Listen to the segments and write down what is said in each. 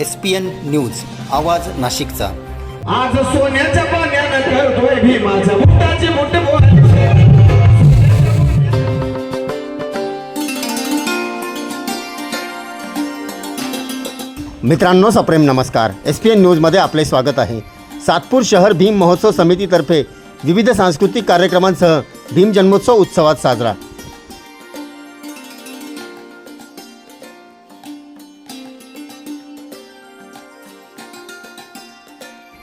S P N news आवाज नाशिकचा. आज सोन्याच्या पाण्यानं करतोय भीमाचा बुटाची बुट बोल मित्रांनो सप्रेम नमस्कार. एस पी एन न्यूजमध्ये आपले स्वागत आहे. सातपूर शहर भीम महोत्सव समितीतर्फे विविध सांस्कृतिक कार्यक्रमांसह भीम जन्मोत्सव उत्सवात साजरा.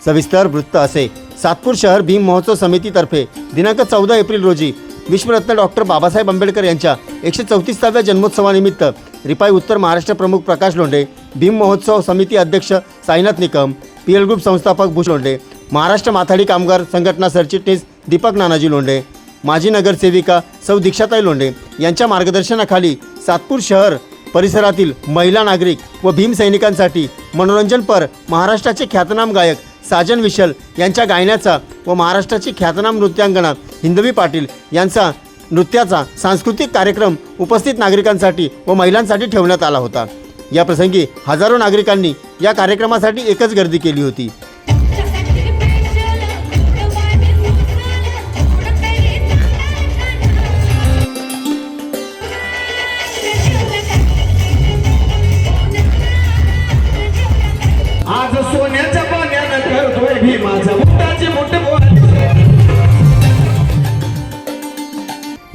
सविस्तर वृत्त असे. सातपूर शहर भीम महोत्सव समितीतर्फे दिनांक चौदा एप्रिल रोजी विश्वरत्न डॉक्टर बाबासाहेब आंबेडकर यांच्या एकशे चौतीसाव्या जन्मोत्सवानिमित्त रिपाई उत्तर महाराष्ट्र प्रमुख प्रकाश लोंढे भीम महोत्सव समिती अध्यक्ष Sainath Nikam P L group संस्थापक भूष लोंढे महाराष्ट्र माथाडी कामगार संघटना सरचिटणीस दीपक नानाजी लोंढे माजी नगरसेविका सौ दीक्षाताई लोंढे यांच्या मार्गदर्शनाखाली सातपूर शहर परिसरातील महिला नागरिक व भीम सैनिकांसाठी मनोरंजनपर महाराष्ट्राचे ख्यातनाम गायक साजन विशल यांच्या गायनाचा व महाराष्ट्राची ख्यातनाम नृत्यांगना हिंदवी पाटील यांचा नृत्याचा सांस्कृतिक कार्यक्रम उपस्थित नागरिकांसाठी व महिलांसाठी ठेवण्यात आला होता. या प्रसंगी हजारो नागरिकांनी या कार्यक्रमासाठी एकच गर्दी केली होती.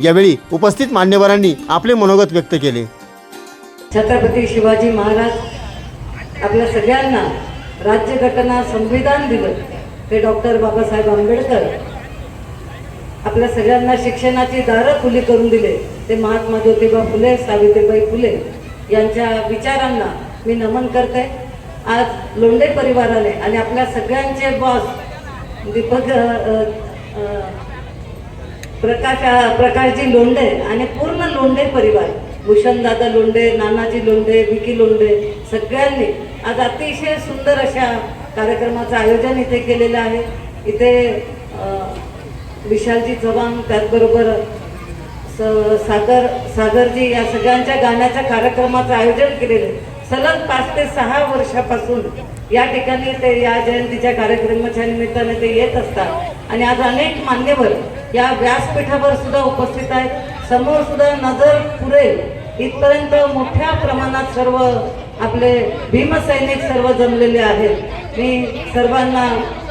यावेळी उपस्थित मान्यवरांनी आपले मनोगत व्यक्त केले. छत्रपती शिवाजी महाराज आपल्या सगळ्यांना राज्यघटना संविधान दिलं ते डॉक्टर बाबासाहेब आंबेडकर आपल्या सगळ्यांना शिक्षणाची दारं खुली करून दिले. ते महात्मा ज्योतिबा फुले सावित्रीबाई फुले यांच्या विचारांना मी नमन करते. आज लोंढे परिवाराने आणि आपल्या सगळ्यांचे बॉस दीपक प्रकाश प्रकाशजी लोंढे आणि पूर्ण लोंढे परिवार. भूषणदादा लोंढे नानाजी लोंढे विकी लोंढे सगळ्यांनी आज अतिशय सुंदर अशा कार्यक्रमाचं आयोजन इथे केलेलं आहे. इथे विशालजी चव्हाण त्याचबरोबर स- सागर सागरजी या सगळ्यांच्या गाण्याच्या कार्यक्रमाचं आयोजन केलेलं आहे. सलग पाच ते सहा वर्षापासून या ठिकाणी ते या जयंतीच्या कार्यक्रमाच्या निमित्ताने ते येत असतात. आणि आज अनेक मान्यवर या व्यासपीठावर सुद्धा उपस्थित आहेत. समोर सुद्धा नजर पुरेल. इथपर्यंत मोठ्या प्रमाणात सर्व आपले भीमसैनिक सर्व जमलेले आहेत. मी सर्वांना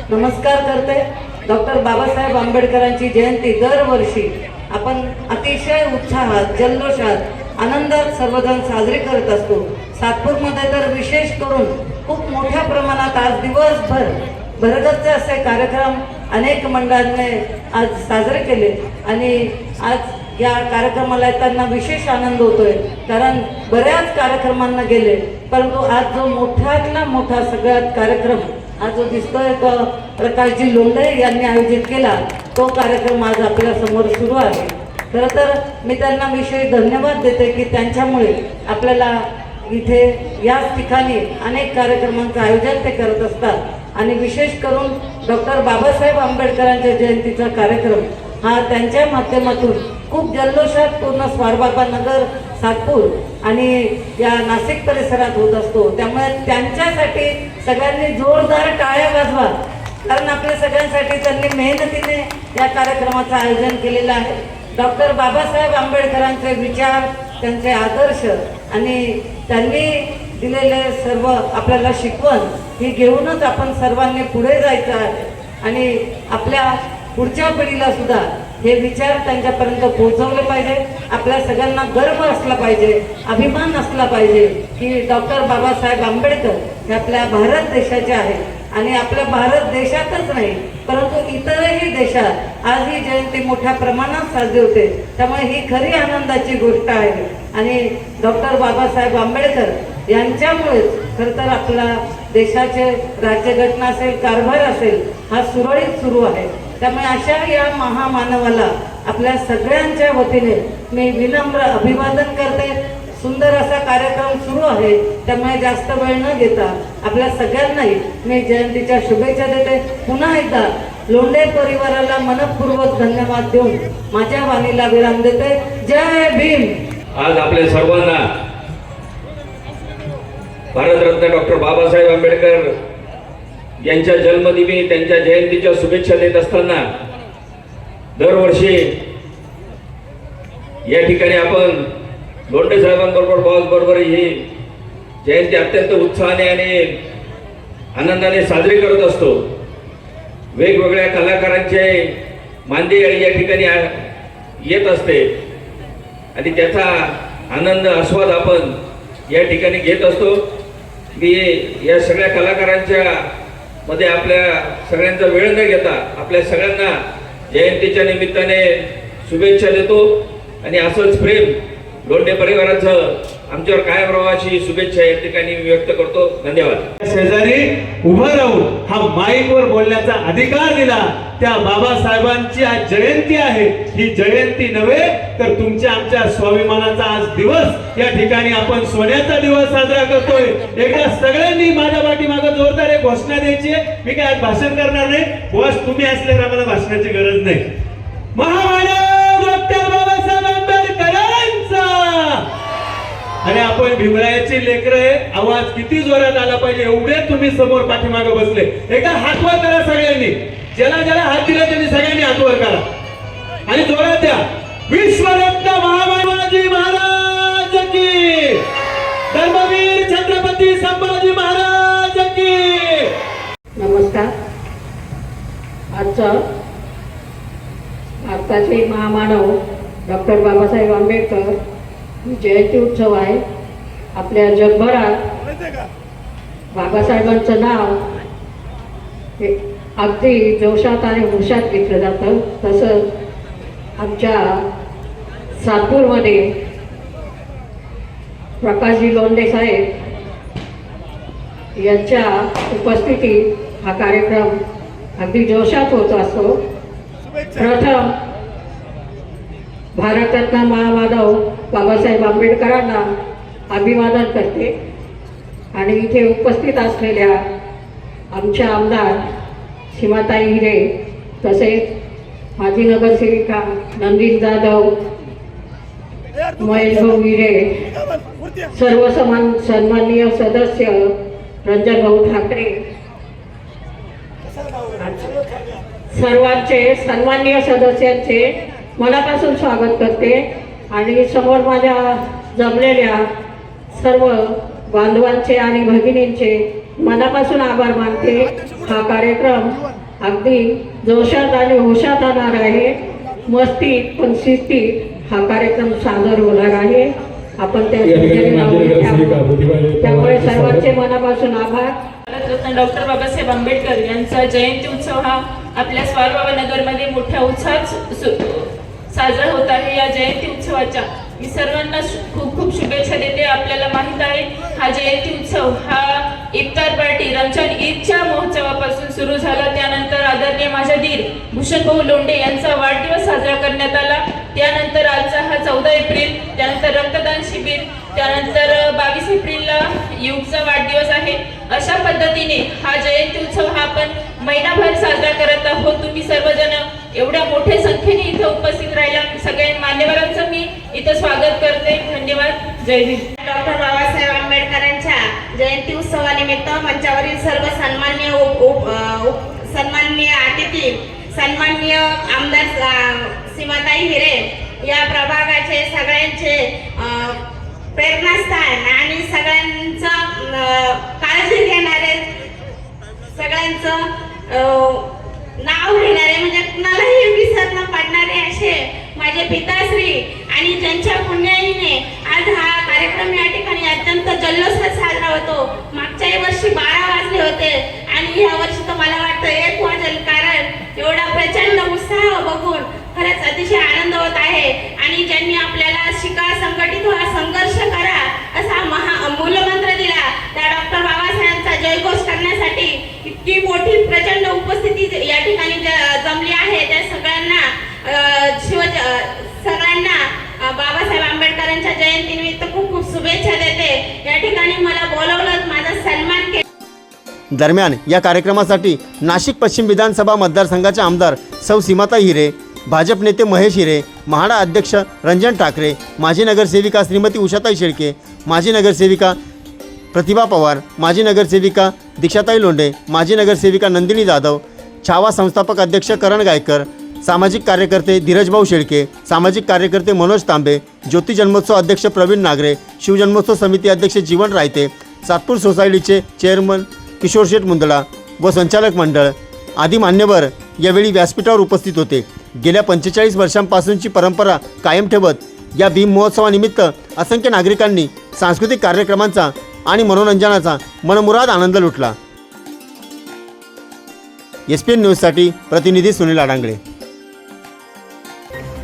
नमस्कार करते. डॉक्टर बाबासाहेब आंबेडकरांची जयंती दरवर्षी आपण अतिशय उत्साहात जल्लोषात आनंदात सर्वजण साजरी करत असतो. सातपूरमध्ये तर विशेष करून खूप मोठ्या प्रमाणात आज दिवसभर भरतचे असे कार्यक्रम अनेक मंडळांनी आज साजरे केले आणि आज या कार्यक्रमाला येताना विशेष आनंद होतोय. कारण बऱ्याच कार्यक्रमांना गेले परंतु आज जो मोठ्यातला मोठा सगळ्यात कार्यक्रम आज जो दिसतोय तो प्रकाशजी लोंढे यांनी आयोजित केला तो कार्यक्रम आज आपल्यासमोर सुरू आहे. खरं तर मी त्यांना विषयी धन्यवाद देते की त्यांच्यामुळे आपल्याला इथे याच ठिकाणी अनेक कार्यक्रमांचं आयोजन ते करत असतात. आणि विशेष करून डॉक्टर बाबासाहेब आंबेडकरांच्या जयंतीचा कार्यक्रम हा त्यांच्या माध्यमातून खूप जल्लोषात पूर्ण स्वारबाबा नगर सातपूर आणि या नाशिक परिसरात होत असतो. त्यामुळे त्यांच्यासाठी सगळ्यांनी जोरदार टाळ्या वाजवा. कारण आपल्या सगळ्यांसाठी त्यांनी मेहनतीने या कार्यक्रमाचं आयोजन केलेलं आहे. डॉक्टर बाबासाहेब आंबेडकरांचे विचार त्यांचे आदर्श आणि त्यांनी दिलेले सर्व आपल्याला शिकवण ही घेऊनच आपण सर्वांनी पुढे जायचं आहे. आणि आपल्या पुढच्या पिढीला सुद्धा हे विचार त्यांच्यापर्यंत पोहोचवले पाहिजे. आपल्या सगळ्यांना गर्व असला पाहिजे अभिमान असला पाहिजे की डॉक्टर बाबासाहेब आंबेडकर हे आपल्या भारत देशाचे आहेत. आणि आपल्या भारत देशातच नाही परंतु इतरही देशात आज ही जयंती मोठ्या प्रमाणात साजरी होते. त्यामुळे ही खरी आनंदाची गोष्ट आहे. आणि डॉक्टर बाबासाहेब आंबेडकर यांच्यामुळेच खरं तर आपला देशाचे राज्यघटना असेल कारभार असेल हा सुरळीत सुरू आहे. त्यामुळे अशा या महामानवाला आपल्या सगळ्यांच्या वतीने मी विनम्र अभिवादन करते. सुंदर असा कार्यक्रम सुरू आहे. त्यामुळे जास्त वेळ न घेता आपल्या सगळ्यांनाही मी जयंतीच्या शुभेच्छा देते. पुन्हा एकदा लोंढे परिवाराला मनपूर्वक धन्यवाद देऊन माझ्या वाणीला विराम देते. जय भीम! आज आपल्या सर्वांना भारतरत्न डॉक्टर बाबासाहेब आंबेडकर यांच्या जन्मदिनी त्यांच्या जयंतीच्या शुभेच्छा देत असताना दरवर्षी या ठिकाणी आपण लोंढे साहेबांबरोबर बॉस बरोबर ही जयंती अत्यंत उत्साहाने आणि आनंदाने साजरी करत असतो. वेगवेगळ्या कलाकारांचे मांदी या ठिकाणी येत असते. आणि त्याचा आनंद आस्वाद आपण या ठिकाणी घेत असतो. की या सगळ्या कलाकारांच्या मध्ये आपल्या सगळ्यांचा वेळ न घेता आपल्या सगळ्यांना जयंतीच्या निमित्ताने शुभेच्छा देतो. आणि असंच प्रेम लोंढे परिवाराचं आमच्यावर कायम राहाची शुभेच्छा या ठिकाणी व्यक्त करतो. धन्यवाद. शेजारी उभं राहून हा माईक वर बोलण्याचा अधिकार दिला. त्या बाबासाहेबांची आज जयंती आहे. ही जयंती नव्हे तर तुमच्या आमच्या स्वाभिमानाचा आज दिवस. या ठिकाणी आपण सोन्याचा दिवस साजरा करतोय. एकदा सगळ्यांनी माझ्या पाठीमागं जोरदार एक घोषणा द्यायची मी काय आज भाषण करणार नाही? बॉस तुम्ही असल्यावर आम्हाला भाषणाची गरज नाही. महा भीमरायाची लेकर आहे आवाज किती जोरात आला पाहिजे एवढे तुम्ही समोर पाठीमागे बसले. एका हातवर करा सगळ्यांनी. ज्याला ज्याला हात दिला त्यांनी सगळ्यांनी हातवर करा. आणि जोरात द्या. विश्वरत्न महामानवाजी महाराज की. धर्मवीर छत्रपती संभाजी महाराज की. नमस्कार. आजचं भारताचे महामानव डॉक्टर बाबासाहेब आंबेडकर जयंती उत्सव आहे. आपल्या जगभरात बाबासाहेबांचं नाव हे अगदी जोशात आणि हुशात घेतलं जातं. तसंच आमच्या सातपूरमध्ये प्रकाशजी लोंढे साहेब यांच्या उपस्थितीत हा कार्यक्रम अगदी जोशात होत असतो. प्रथम भारतरत्न महामाधव बाबासाहेब आंबेडकरांना अभिवादन करते. आणि इथे उपस्थित असलेल्या आमच्या आमदार सीमाताई हिरे तसेच माजी नगरसेविका नंदीश जाधव महेश भाऊ हिरे सर्व समान सन्माननीय सदस्य रंजन भाऊ ठाकरे सर्वांचे सन्माननीय सदस्यांचे मनापासून स्वागत करते. आणि समोर माझ्या जमलेल्या सर्व बांधवांचे आणि भगिनींचे मनापासून आभार मानते. हा कार्यक्रम अगदी जोशात आणि होशात होणार आहे. मस्तीत पण शिस्तीत हा कार्यक्रम सादर होणार आहे. आपण त्या. त्यामुळे सर्वांचे मनापासून आभार. भारतरत्न डॉक्टर बाबासाहेब आंबेडकर यांचा जयंती उत्सव हा आपल्या स्वारबाबा नगरमध्ये मोठ्या उत्साहात साजरा होत आहे या जयंती उत्सवाच्या. मी सर्वांना शु- खूप खूप शुभेच्छा देते. आपल्याला माहीत आहे हा जयंती उत्सव हा इफ्तार पार्टी रमजान ईदच्या महोत्सवापासून सुरू झाला. त्यानंतर आदरणीय माझ्या धीर भूषणभाऊ लोंढे यांचा वाढदिवस साजरा करण्यात आला. त्यानंतर आजचा हा चौदा एप्रिल त्यानंतर रक्तदान शिबिर त्यानंतर बावीस एप्रिलला युगचा वाढदिवस आहे. अशा पद्धतीने हा जयंती उत्सव हा आपण महिनाभर साजरा करत आहोत. तुम्ही सर्वजण एवढ्या मोठ्या संख्येने इथं उपस्थित राहिला. सगळ्या मान्यवरांचं मी इथं स्वागत करते. धन्यवाद. जय हिंद. डॉक्टर बाबासाहेब आंबेडकरांच्या जयंती उत्सवानिमित्त मंचावरील सर्व सन्मान्य उप- सन्माननीय अतिथी सन्माननीय आमदार सीमाताई हिरे या प्रभागाचे सगळ्यांचे प्रेरणास्थान आणि सगळ्यांचं काळजी घेणारे सगळ्यांचं नाव घेणारे म्हणजे कुणालाही विसर न पडणारे असे माझे पिताश्री आणि ज्यांच्या पुण्याईने आज हा कार्यक्रम या ठिकाणी अत्यंत जल्लोषात साजरा होतो. मागच्याही वर्षी बारा वाजले होते आणि या वर्षी तर मला वाटतं एक वाजेल कारण एवढा प्रचंड उत्साह बघून खरंच अतिशय आनंद होत आहे. आणि ज्यांनी आपल्याला शिका संघटित व्हा संघर्ष करा असा महा मूलमंत्र दिला त्या डॉक्टर बाबासाहेबांचा जयघोष करण्यासाठी इतकी मोठी प्रचंड उपस्थिती या ठिकाणी ज- जमली आहे त्या सगळ्यांना अ, शिव अ, सगळ्यांना अ, बाबासाहेब आंबेडकरांच्या जयंतीनिमित्त खूप खूप शुभेच्छा देते. या ठिकाणी मला बोलवलं माझा सन्मान केला दरम्यान या कार्यक्रमासाठी नाशिक पश्चिम विधानसभा मतदारसंघाचे आमदार सौ सीमाता हिरे भाजप नेते महेश हिरे म्हाडा अध्यक्ष रंजन ठाकरे माजी नगरसेविका श्रीमती उषाताई शेळके माजी नगरसेविका प्रतिभा पवार माजी नगरसेविका दीक्षाताई लोंढे माजी नगरसेविका नंदिनी जाधव छावा संस्थापक अध्यक्ष करण गायकर सामाजिक कार्यकर्ते धीरजभाऊ शेळके सामाजिक कार्यकर्ते मनोज तांबे ज्योती जन्मोत्सव अध्यक्ष प्रवीण नागरे शिवजन्मोत्सव समिती अध्यक्ष जीवन रायते सातपूर सोसायटीचे चेअरमन किशोर शेठ मुंदडा व संचालक मंडळ आदी मान्यवर यावेळी व्यासपीठावर उपस्थित होते. गेल्या पंचेचाळीस वर्षांपासूनची परंपरा कायम ठेवत या भीम महोत्सवानिमित्त असंख्य नागरिकांनी सांस्कृतिक कार्यक्रमांचा आणि मनोरंजनाचा मनमुराद आनंद लुटला. एस पी एन न्यूजसाठी प्रतिनिधी सुनील आडांगळे.